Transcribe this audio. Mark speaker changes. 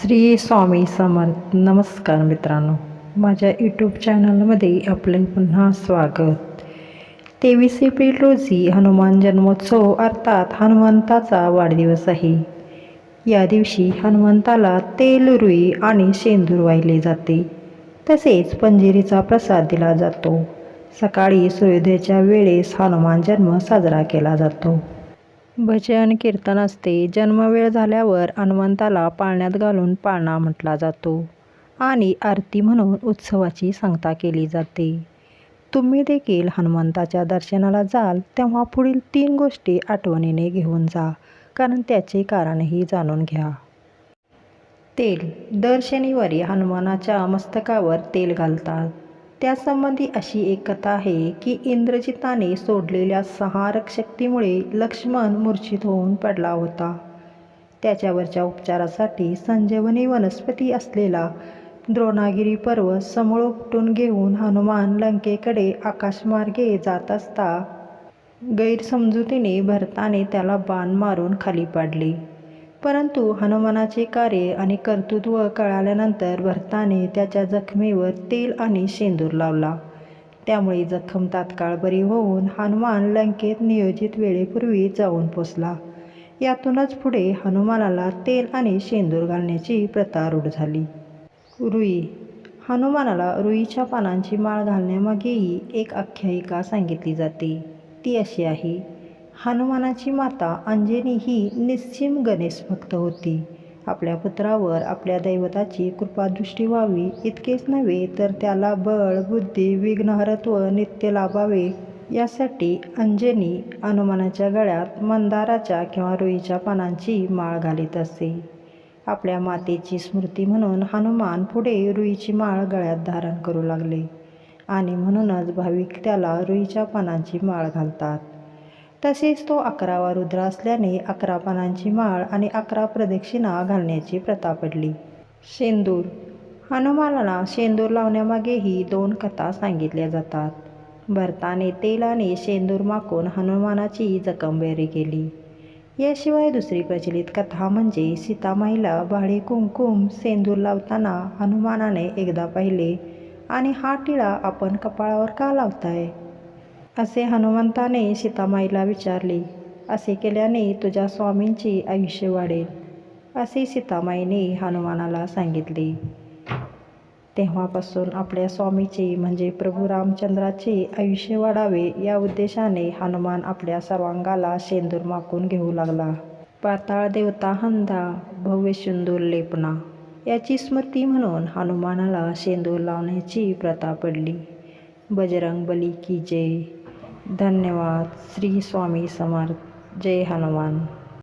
Speaker 1: श्री स्वामी समर्थ. नमस्कार मित्रांनो. माझ्या यूट्यूब चॅनलमध्ये आपले पुन्हा स्वागत. तेवीस एप्रिल रोजी हनुमान जन्मोत्सव अर्थात हनुमंताचा वाढदिवस आहे. या दिवशी हनुमंताला तेल रुई आणि शेंदूर वाहिले जाते. तसेच पंजिरीचा प्रसाद दिला जातो. सकाळी सूर्योदयाच्या वेळेस हनुमान जन्म साजरा केला जातो. भजन कीर्तन असते. जन्मवेळ झाल्यावर हनुमंताला पाळण्यात घालून पाळणा म्हटला जातो आणि आरती म्हणून उत्सवाची सांगता केली जाते. तुम्ही देखील हनुमंताच्या दर्शनाला जाल तेव्हा पुढील तीन गोष्टी आठवणीने घेऊन जा. कारण त्याचे कारणही जाणून घ्या. तेल. दर शनिवारी हनुमानाच्या मस्तकावर तेल घालतात. त्यासंबंधी अशी एक कथा आहे की इंद्रजिताने सोडलेल्या सहारक शक्तीमुळे लक्ष्मण मूर्छित होऊन पडला होता. त्याच्यावरच्या उपचारासाठी संजीवनी वनस्पती असलेला द्रोणागिरी पर्वत समोर उपटून घेऊन हनुमान लंकेकडे आकाशमार्गे जात असता गैरसमजुतीने भरताने त्याला बाण मारून खाली पाडले. परंतु हनुमानाचे कार्य आणि कर्तृत्व कळाल्यानंतर भरताने त्याच्या जखमेवर तेल आणि शेंदूर लावला. त्यामुळे जखम तात्काळ बरी होऊन हनुमान लंकेत नियोजित वेळेपूर्वी जाऊन पोचला. यातूनच पुढे हनुमानाला तेल आणि शेंदूर घालण्याची प्रथा रूढ झाली. रुई. हनुमानाला रुईच्या पानांची माळ घालण्यामागेही एक आख्यायिका सांगितली जाते. ती अशी आहे. हनुमानाची माता अंजनी ही निश्चिम गणेश भक्त होती. आपल्या पुत्रावर आपल्या दैवताची कृपादृष्टी व्हावी इतकेच नव्हे तर त्याला बळ बुद्धी विघ्नहरत्व नित्य लाभावे यासाठी अंजनी हनुमानाच्या गळ्यात मंदाराच्या किंवा रुईच्या पानांची माळ घालीत असे. आपल्या मातेची स्मृती म्हणून हनुमान पुढे रुईची माळ गळ्यात धारण करू लागले आणि म्हणूनच भाविक त्याला रुईच्या पानांची माळ घालतात. तसेच तो अकरावा रुद्र असल्याने अकरा पानांची माळ आणि अकरा प्रदक्षिणा घालण्याची प्रथा पडली. शेंदूर. हनुमानाला शेंदूर लावण्यामागेही दोन कथा सांगितल्या जातात. भरताने तेल आणि शेंदूर माकून हनुमानाची जखमबेरी केली. याशिवाय दुसरी प्रचलित कथा म्हणजे सीतामाईला भाडे कुंकुम सेंदूर लावताना हनुमानाने एकदा पाहिले आणि हा टिळा आपण कपाळावर का लावताय? असे हनुमंताने सीतामाईला विचारले असे केल्याने तुझ्या स्वामींची आयुष्य वाढेल असे सीतामाईने हनुमानाला सांगितले. तेव्हापासून आपल्या स्वामीचे म्हणजे प्रभू रामचंद्राचे आयुष्य वाढावे या उद्देशाने हनुमान आपल्या सर्वांगाला शेंदूर माकून घेऊ लागला. पाताळ देवता हंदा भव्य शेंदूर लेपना याची स्मृती म्हणून हनुमानाला शेंदूर लावण्याची प्रथा पडली. बजरंग बली की जय. धन्यवाद. श्री स्वामी समर्थ. जय हनुमान.